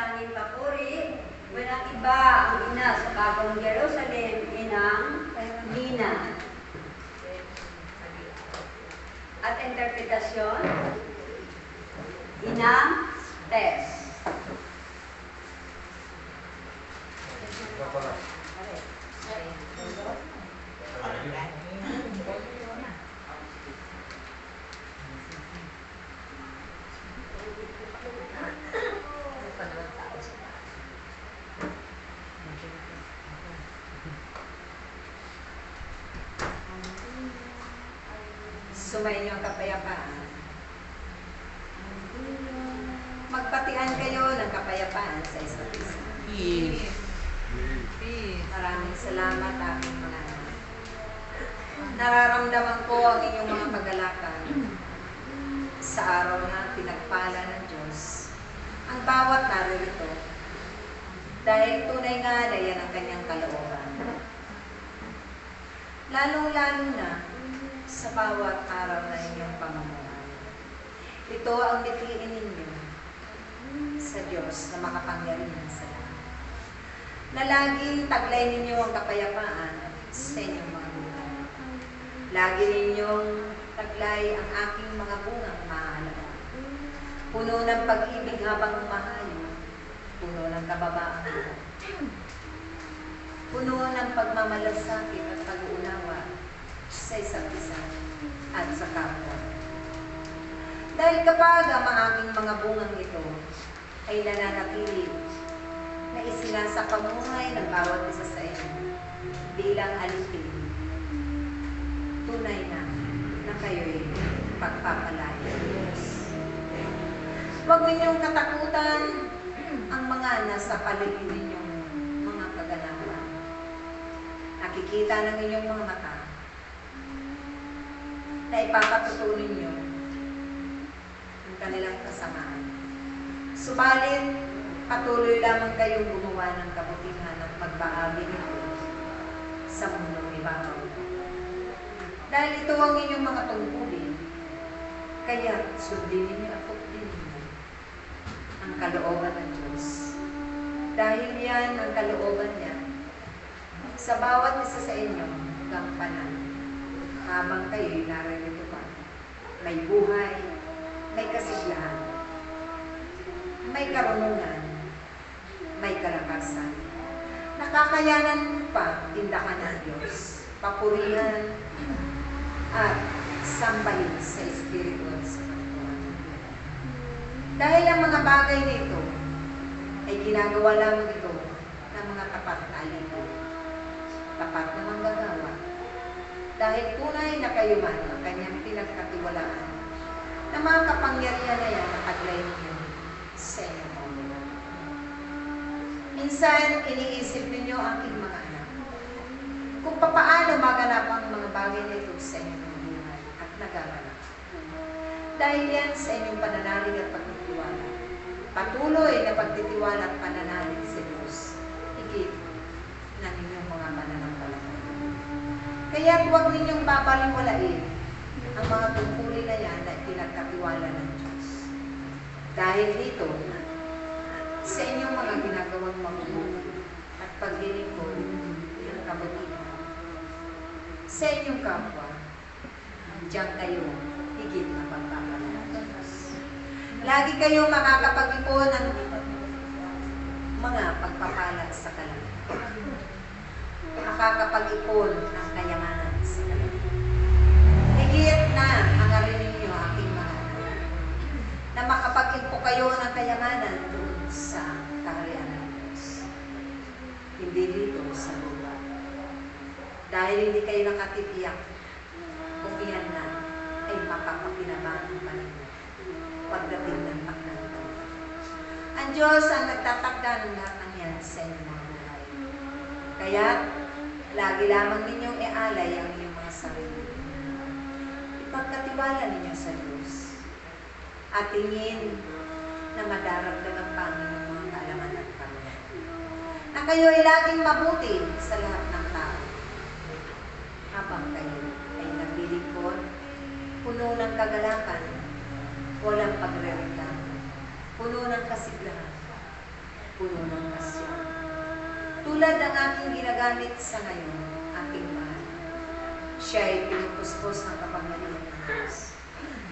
Tanging papuri, walang iba ang ina sa bagong Jerusalem, inang Nina. At interpretasyon, inang Tess. Sumayin ang kapayapaan. Magpatian kayo ng kapayapaan sa isa't isa. Peace. Peace. Maraming salamat aking mga. Nararamdaman ko ang inyong mga pagalakan sa araw na pinagpala ng Diyos. Ang bawat naririto dahil tunay nga na yan ang kanyang kalooban. Lalong-lalo na sa bawat araw na inyong pamumuhay. Ito ang bitiin ninyo sa Diyos na makapangyarihan sa lahat na laging taglay ninyo ang kapayapaan sa inyong mga buhay. Lagi ninyong taglay ang aking mga bungang mahalaga. Puno ng pag-ibig habang umahayo. Puno ng kababaan. Puno ng pagmamalasakit at pag-uunawa sa isa't isa at sa kapwa. Dahil kapag ang aking mga bungang ito ay nananatili na isinasakamuhay ng bawat isa sa inyo bilang alipin. Tunay na na kayo'y Diyos. Huwag ninyong katakutan ang mga nasa paligid ninyong mga kaganapan. Nakikita ng inyong mga mata na ipapatutunan ninyo ang kanilang kasamaan. Subalit, patuloy lamang kayong gumawa ng kabutihan at magbaagi nito sa mundong ibabaw. Dahil ito ang inyong mga tungkulin, kaya sundin ninyo at tuklin ninyo ang kalooban ng Diyos. Dahil yan ang kalooban niya sa bawat isa sa inyo gampanan habang kayo'y naririto pa. May buhay, may kasiglahan, may karunungan, may kalakasan. Nakakayanan pa tindakan ng Diyos, papurihan, at sambahin sa Espiritu at sa. Dahil ang mga bagay nito ay ginagawa lamang ito ng mga tapat na alipin, tapat na manggagawa, dahil tunay na kayo man ang kanyang pinagkatiwalaan na mga kapangyarihan na yan ang taglay ninyo sa buhay. Minsan, iniisip ninyo ang aking mga anak kung papaano maganap ang mga bagay na ito sa inyong at nagaganap. Dahil yan sa inyong pananalig at pagtitiwala. Patuloy na pagtitiwala at pananalig sa Diyos. Higit ng. Kaya huwag ninyong babaliwalain ang mga tungkulin na yan na pinagkatiwala ng Diyos. Dahil dito, sa inyong mga ginagawang mabubuti at paglilingkod ng kabutihan, sa inyong kapwa, diyan kayo higit na pagpapalalas. Lagi kayong makakapag-ipon ng mga pagpapala sa kalangitan. Makakapag-ipon ng kayamanan sa kalangitan. Higit na hangarin ninyo aking mga anak na makapag-impo kayo ng kayamanan doon sa kaharian ng Diyos. Hindi dito sa lupa. Dahil hindi kayo nakatitiyak kung iyan na ay mapapakinabangan pa ninyo pagdating ng pagkakataon. Ang Diyos ang nagtatakda ng lahat yan sa inyong mga buhay. Kaya, lagi lamang ninyong ialay ang inyong mga sarili. Ipagkatiwala ninyo sa Diyos. At tingin na madaragdagan pa ang inyong mga kaalaman at kaalaman. Na kayo ay laging mabuti sa lahat ng tao. Habang kayo ay naglilingkod, puno ng kagalakan, walang pagre-reklamo, puno ng kasiglahan, puno ng pasyon. Tulad ng aking ginagamit sa ngayon, aking mahal. Siya ay pinupuspos ng kapangyarihan ng Diyos.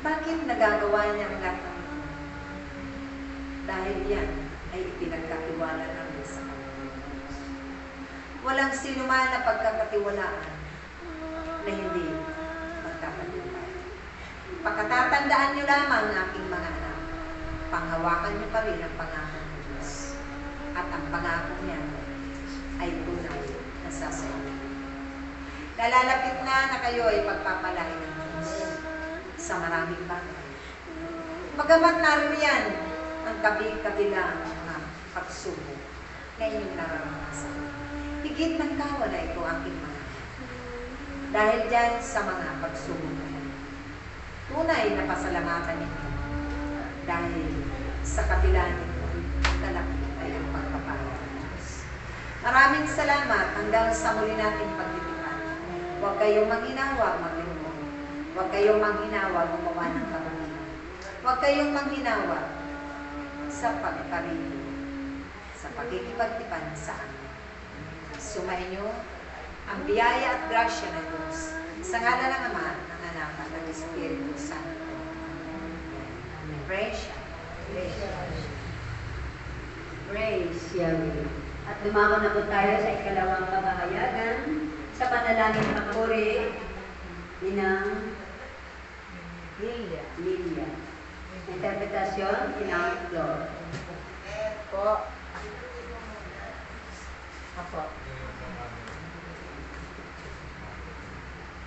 Bakit nagagawa niya ang lahat ng ito? Dahil yan ay ipinagkatiwala namin sa kanya. Walang sinuman na pagkakatiwalaan na hindi magkakatiwala. Pagkatatandaan niyo lamang aking mga anak, panghawakan niyo pa rin ang pangako ng Diyos. At ang pangako niya ay tunay na sasayin. Nalalapit na na kayo ay pagpapalain ng Diyos sa maraming bagay. Magamat naririyan ang kabi-kabilang mga pagsubok na inyong nararanasan. Higit ng kawa na ito aking mga. Dahil dyan sa mga pagsubok na yan, tunay na pasalamatan ninyo dahil sa kabila nito, talaki ay ang pagpapala ng Diyos. Maraming salamat hanggang sa muli nating pagtitipan. Huwag kayong manghinawa maglingkod. Huwag kayong manghinawa gumawa ng kabutihan. Huwag kayong manghinawa sa pagkarili, sa pagkikipagtipan sa amin. Sumainyo ang biyaya at grasya ng Diyos sa ngala ng Ama, ng Anak, at ng Espiritu Santo. Praise siya. Praise Yahweh. At dumako na po tayo sa ikalawang kabahayagan sa panalangin papuri inang Lilia. Lilia. Interpretasyon, inang Lord. Po. Ako.